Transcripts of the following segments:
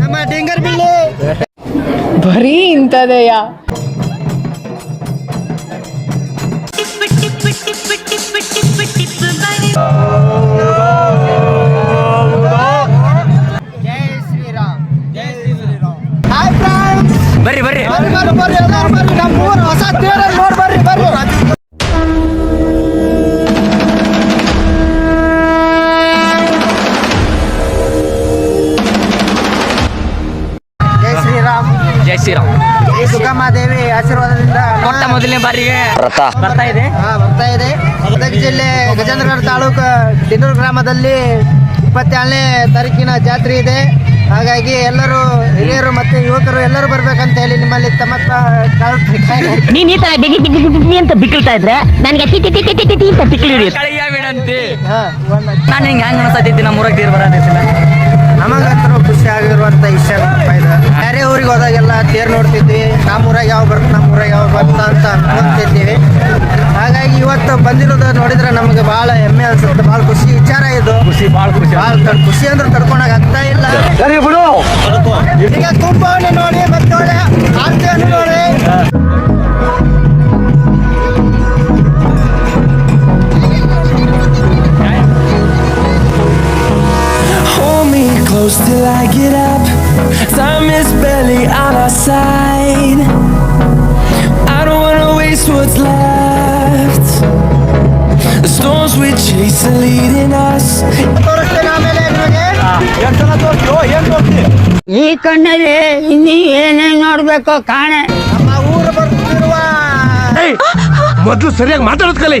ನಮ್ಮ ಡಿಂಗರ್ ಬಿಲ್ಲು. ಬರೀ ಇಂಥದೆಯ? ಜೈ ಜೈ ಶ್ರೀರಾಮ್. ಈ ಸುಗಮ ದೇವಿ ಆಶೀರ್ವಾದದಿಂದ ಮೊಟ್ಟ ಮೊದಲನೇ ಬಾರಿಗೆ ರಥ ಬರ್ತಾ ಇದೆ. ಹಾ ಬರ್ತಾ ಇದೆ. ಗದಗ ಜಿಲ್ಲೆ ಗಜೇಂದ್ರಗಡ ತಾಲೂಕು ಡಿಂಡೂರು ಗ್ರಾಮದಲ್ಲಿ ಇಪ್ಪತ್ತೇಳನೇ ತಾರೀಕಿನ ಜಾತ್ರೆ ಇದೆ. ಹಾಗಾಗಿ ಎಲ್ಲರೂ ಹಿರಿಯರು ಮತ್ತೆ ಯುವಕರು ಎಲ್ಲರೂ ಬರ್ಬೇಕಂತ ಹೇಳಿ ನಿಮ್ಮಲ್ಲಿ ತಮ್ಮ ನೀನ್ ಈ ತರ ಬಿಗಿ ಬಿಗಿ ಬಿಗಿ ಬಿಗಿ ಅಂತ ಬಿಕ್ಕಳ್ತಾ ಇದ್ರೆ ನನಗೆ ಟಿ ಟಿ ಟಿ ಟಿ ಟಿ ಟಿ ಅಂತ ಬಿಕ್ಕಳು ಹಿಡಿಯುತ್ತೆ ಕಳಿಯ ಬಿಡಂತಿ ಹಾ, ಒಂದು ನಾನು ಹಿಂಗೆ ಹೆಂಗ್ ಅನ್ಸತೈತಿ ನಮ್ಮ ಊರಾಗ ತೀರ್ ಬರೋದಿಲ್ಲ. ನಮಗಂತೂ ಖುಷಿ ಆಗಿರುವಂತ ಬಹಳ ಹೆಮ್ಮೆ ಅನ್ಸುತ್ತೆ ಬಹಳ ಖುಷಿ ವಿಚಾರ ಇದು ಖುಷಿ ಭಾಳ ಖುಷಿ ಬಹಳ ಖುಷಿ ಅಂದ್ರೆ ತಡ್ಕೊಳಕ್ ಆಗ್ತಾ ಇಲ್ಲ ಸರಿ ಬಿಡು ಈಗ ಕುಂಭವನ್ನು ನೋಡಿ ಮತ್ತೆ ಒಳ್ಳೆ ಆರ್ತಿಯನ್ನು ನೋಡಿ Hold me close till I get up. Time is barely on our side. I don't wanna waste what's left. Leading us. ಈ ಕಣ್ಣಲ್ಲಿ ಇನ್ನಿ ಏನೇನ್ ನೋಡ್ಬೇಕು ಕಾಣೆ. ನಮ್ಮ ಊರು ಬರುತ್ತಿರುವ ಮೊದಲು ಸರಿಯಾಗಿ ಮಾತಾಡೋದ್ ಕಲಿ.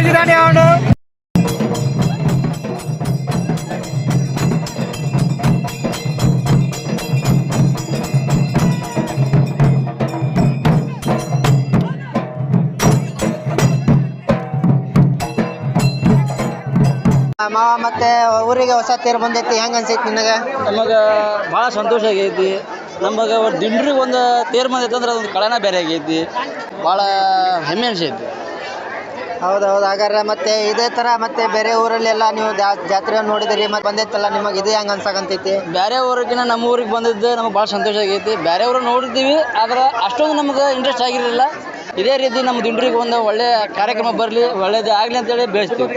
ಆಗಿದ್ದಾನೆ ಅವನು. ಮಾವ ಮತ್ತೆ ಊರಿಗೆ ಹೊಸ ತೇರು ಬಂದೈತಿ ಹೆಂಗ ಅನ್ಸೈತಿ ನಿನಗ? ನಮಗೆ ಬಹಳ ಸಂತೋಷ ಆಗೈತಿ. ನಮಗ ದಿಂಡ್ರಿಗೆ ಒಂದು ತೇರು ಬಂದೈತೆ ಅಂದ್ರೆ ಅದೊಂದು ಕಳನ ಬೇರೆ ಆಗೈತಿ. ಬಹಳ ಹೆಮ್ಮೆ ಅನ್ಸೈತಿ. ಹೌದೌದು ಹಾಗಾದ್ರೆ ಮತ್ತೆ ಇದೇ ತರ ಮತ್ತೆ ಬೇರೆ ಊರಲ್ಲೆಲ್ಲ ನೀವು ಜಾತ್ರೆ ನೋಡಿದ್ರಿ ಮತ್ತೆ ಬಂದೈತಲ್ಲ ನಿಮಗೆ ಇದು ಹೆಂಗ ಅನ್ಸಕಂತೈತಿ? ಬೇರೆ ಊರಿಗಿನ ನಮ್ಮ ಊರಿಗೆ ಬಂದಿದ್ದು ನಮಗೆ ಭಾಳ ಸಂತೋಷ ಆಗೈತಿ. ಬೇರೆ ಊರು ನೋಡಿದ್ದೀವಿ ಆದ್ರೆ ಅಷ್ಟೊಂದು ನಮ್ಗೆ ಇಂಟ್ರೆಸ್ಟ್ ಆಗಿರಲಿಲ್ಲ. ಇದೇ ರೀತಿ ನಮ್ಮ ದಿಂಡ್ರಿಗೆ ಒಂದು ಒಳ್ಳೆ ಕಾರ್ಯಕ್ರಮ ಬರಲಿ ಒಳ್ಳೇದು ಆಗಲಿ ಅಂತೇಳಿ ಬೆಳೆಸ್ತೀವಿ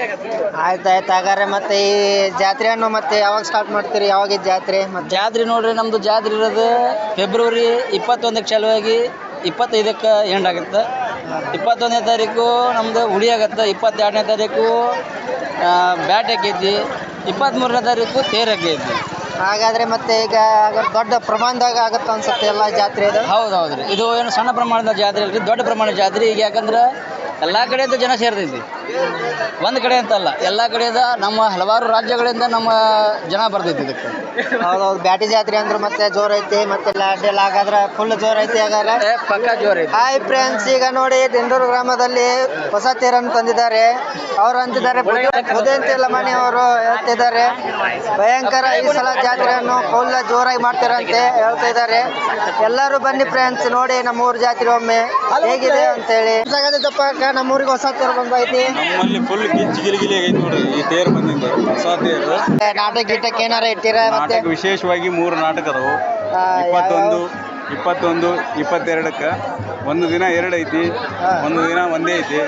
ಆಯ್ತಾಯ್ತು ಹಾಗಾದ್ರೆ ಮತ್ತೆ ಈ ಜಾತ್ರೆಯನ್ನು ಮತ್ತೆ ಯಾವಾಗ ಸ್ಟಾರ್ಟ್ ಮಾಡ್ತೀರಿ? ಯಾವಾಗ ಜಾತ್ರೆ ಮತ್ತೆ? ಜಾತ್ರೆ ನೋಡ್ರಿ ನಮ್ಮದು ಜಾತ್ರೆ ಇರೋದು ಫೆಬ್ರವರಿ ಇಪ್ಪತ್ತೊಂದಕ್ಕೆ ಚಾಲುವಾಗಿ ಇಪ್ಪತ್ತೈದಕ್ಕೆ ಎಂಡ್ ಆಗುತ್ತೆ. ಇಪ್ಪತ್ತೊಂದನೇ ತಾರೀಕು ನಮ್ಮದು ಹುಳಿ ಆಗುತ್ತೆ. ಇಪ್ಪತ್ತೆರಡನೇ ತಾರೀಕು ಬ್ಯಾಟ್ ಹಾಕೈತಿ. ಇಪ್ಪತ್ತ್ಮೂರನೇ ತಾರೀಕು ತೇರು ಹಾಕೈತಿ. ಹಾಗಾದ್ರೆ ಮತ್ತೆ ಈಗ ದೊಡ್ಡ ಪ್ರಮಾಣದಾಗ ಆಗುತ್ತೆ ಅನ್ಸುತ್ತೆ ಎಲ್ಲ ಜಾತ್ರೆ ಹೌದು ಹೌದು ರೀ ಇದು ಏನು ಸಣ್ಣ ಪ್ರಮಾಣದ ಜಾತ್ರೆ ಅಲ್ರಿ? ದೊಡ್ಡ ಪ್ರಮಾಣದ ಜಾತ್ರೆ. ಈಗ ಯಾಕಂದ್ರೆ ಎಲ್ಲ ಕಡೆಯಿಂದ ಜನ ಸೇರ್ತೈತಿ ಒಂದು ಕಡೆ ಅಂತಲ್ಲ ಎಲ್ಲ ಕಡೆಯಿಂದ ನಮ್ಮ ಹಲವಾರು ರಾಜ್ಯಗಳಿಂದ ನಮ್ಮ ಜನ ಬರ್ತೈತಿ ಇದಕ್ಕೆ. ಹೌದೌದು ಬ್ಯಾಟಿ ಜಾತ್ರೆ ಅಂದ್ರೆ ಮತ್ತೆ ಜೋರ್ ಐತಿ ಮತ್ತೆ ಅಡ್ಡೆಲ್ಲ ಹಾಗಾದ್ರೆ ಫುಲ್ ಜೋರ್ ಐತಿ ಹಾಗಾದ್ರೆ? ಏ, ಪಕ್ಕ ಜೋರ್ ಐತಿ. ಹಾಯ್ ಫ್ರೆಂಡ್ಸ್ ಈಗ ನೋಡಿ ದಿಂಡೂರು ಗ್ರಾಮದಲ್ಲಿ ಹೊಸ ತೇರನ್ನು ತಂದಿದ್ದಾರೆ. ಅವರು ಅಂತಿದ್ದಾರೆ ಉದಯಂತಿ ಲಮಾಣಿ ಅವರು ಹೇಳ್ತಿದ್ದಾರೆ ಭಯಂಕರ ಈ ಸಲ ಜಾತ್ರೆಯನ್ನು ಫುಲ್ ಜೋರಾಗಿ ಮಾಡ್ತಾರಂತೆ ಹೇಳ್ತಾ ಇದ್ದಾರೆ. ಎಲ್ಲರೂ ಬನ್ನಿ ಫ್ರೆಂಡ್ಸ್ ನೋಡಿ ನಮ್ಮ ಊರ್ ಜಾತ್ರೆ ಒಮ್ಮೆ ಹೇಗಿದೆ ಅಂತ ಹೇಳಿ. ಅಕ್ಕ ನಮ್ಮ ಊರಿಗೆ ಹೊಸ ತೇರು ಬಂದೈತಿ. ನಮ್ಮಲ್ಲಿ ಫುಲ್ ಗಿಚ್ಚಿ ಗಿಲಿಗಿಲಿ ಆಗೈತಿ ನೋಡ್ರಿ ಈ ತೇರು ಬಂದಿಂದ ಹೊಸ ತೇರು. ನಾಟಕ ಗೀಟಕ್ಕೆ ಏನಾರ ಇಟ್ಟಿರ ಮತ್ತೆ? ನಾಟಕ ವಿಶೇಷವಾಗಿ ಮೂರು ನಾಟಕ ಅದಾವು. ಇಪ್ಪತ್ತೊಂದು ಇಪ್ಪತ್ತೊಂದು ಇಪ್ಪತ್ತೆರಡಕ್ಕ. ಒಂದು ದಿನ ಎರಡು ಐತಿ ಒಂದು ದಿನ ಒಂದೇ ಐತಿ.